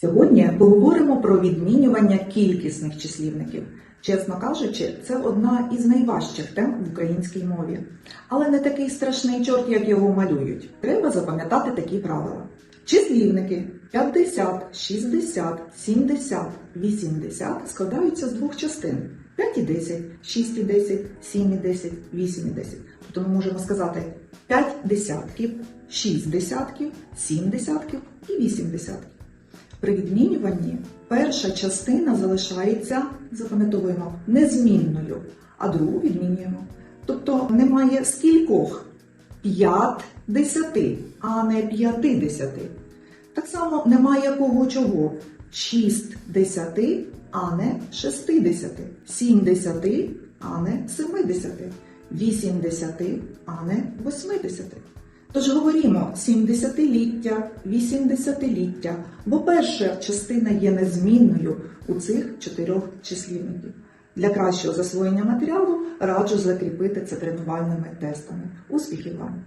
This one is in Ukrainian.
Сьогодні поговоримо про відмінювання кількісних числівників. Чесно кажучи, це одна із найважчих тем в українській мові. Але не такий страшний чорт, як його малюють. Треба запам'ятати такі правила. Числівники 50, 60, 70, 80 складаються з двох частин: 5 і 10, 6 і 10, 7 і 10, 8 і 10. Тобто ми можемо сказати 5 десятків, 6 десятків, 7 десятків і 8 десятків. При відмінюванні перша частина залишається, запам'ятовуємо, незмінною, а другу відмінюємо. Тобто немає скількох 5 десяти, а не 50. Так само немає кого чого 6 десяти, а не 60, 7 десяти, а не 70, 8 десяти, а не 80. Тож говоримо 70-ліття, 80-ліття, бо перша частина є незмінною у цих чотирьох числівників. Для кращого засвоєння матеріалу раджу закріпити це тренувальними тестами. Успіхів вам!